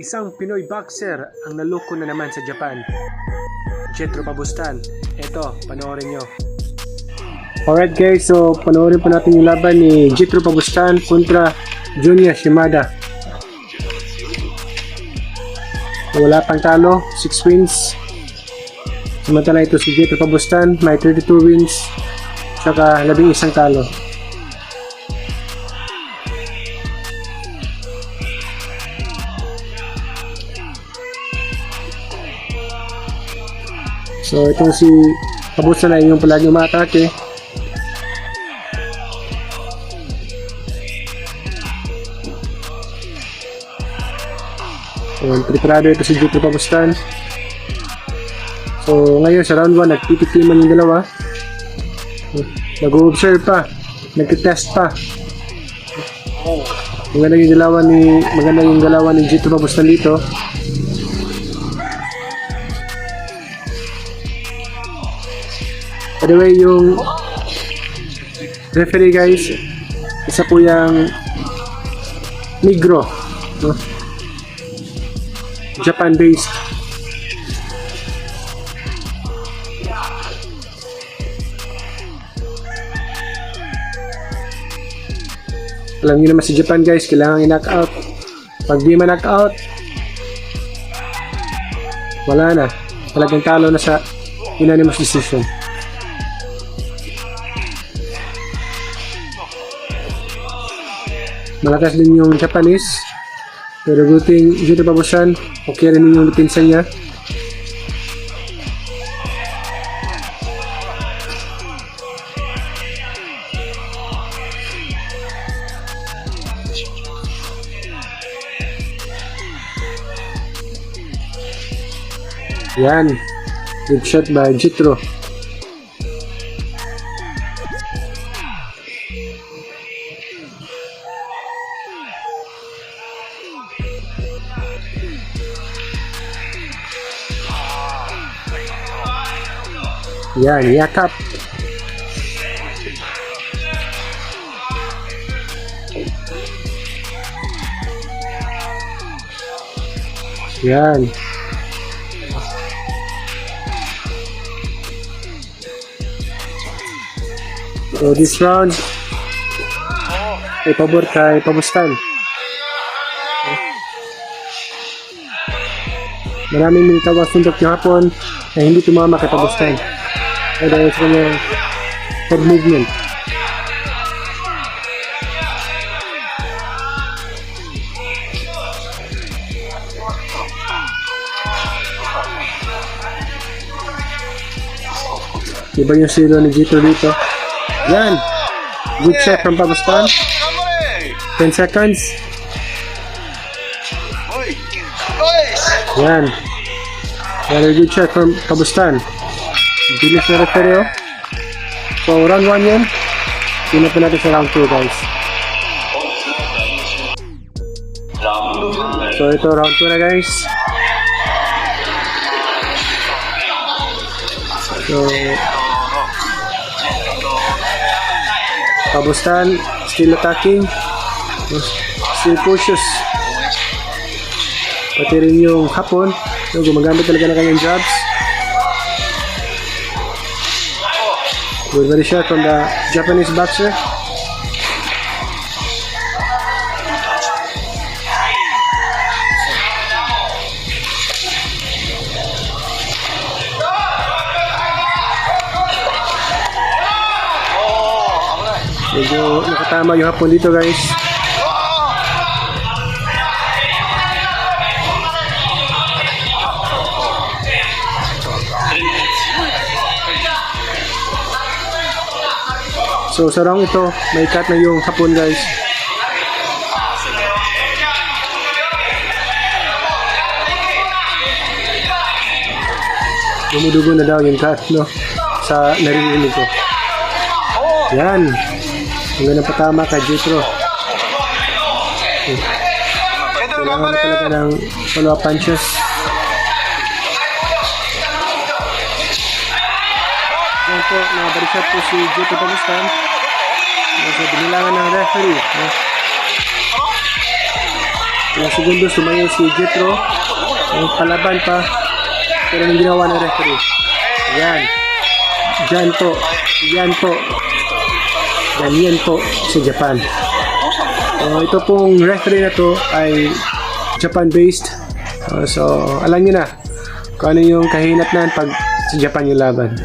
Isang Pinoy boxer ang naloko na naman sa Japan. Jetro Pabustan. Eto, panoorin nyo. Alright guys, so panoorin po natin yung laban ni Jetro Pabustan kontra Junya Shimada. Wala pang talo, 6 wins. Samantala ito si Jetro Pabustan, may 32 wins, saka labing isang talo. So itong si Pabustan ay yung palagi umatake. So, preparado ito si Jutro Pabustan. So, ngayon sa round 1, nagtitikiman yung dalawa. Nag-observe pa. Nagtitest pa. Maganda yung dalawa ni maganda yung dalawa ni Jutro Pabustan dito. By the way, yung referee guys, isa po yung Negro. No? Japan-based. Alam niyo naman si Japan guys, kailangan i-knock out. Pag di ma-knock out, wala na. Talagang talo na sa unanimous decision. Malakas din yung Japanese. Pero good thing, Juto Babusan, okay rin yung pinsan niya. Yan. Good shot by Jitro. Yan, yakap. Yan. So this round, ay pabor kay Pabustan. Maraming minitawag sundot yung hapon na hindi tumama kay Pabustan. Ay dahil sa kanyang head movement. Iba yung silo ni Jito dito. Yan! Good shot from Pabustan. 10 seconds. Yan. Very good shot from Kabustan. Bilis na referee oh. So, round 1 yan. Tingnan pa natin sa round 2 guys. So, ito round 2 na guys. So, Kabustan still attacking. Still cautious. Pati rin yung hapon, no, gumagamit talaga ng kanyang jobs. Good body shot from the Japanese boxer. Medyo nakatama yung hapon dito guys. So sa round ito, may cut na yung hapon guys. Dumudugo na daw yung cut, no? Sa naririnig ko. Yan. Ang ganang patama kay Jetro. Kailangan mo talaga ng follow-up punches. Yan po, nabalikat po si Jetro Pagustan. Nasa binilangan ng referee. Ilang segundos tumayo si Jetro. Ang palaban pa. Pero ang ginawa ng referee. Yan. Diyan po. Yan po. Ganyan po sa Japan. So, ito pong referee na to ay Japan-based. Uh, so, alam nyo na kung ano yung kahinatnan pag sa Japan yung laban.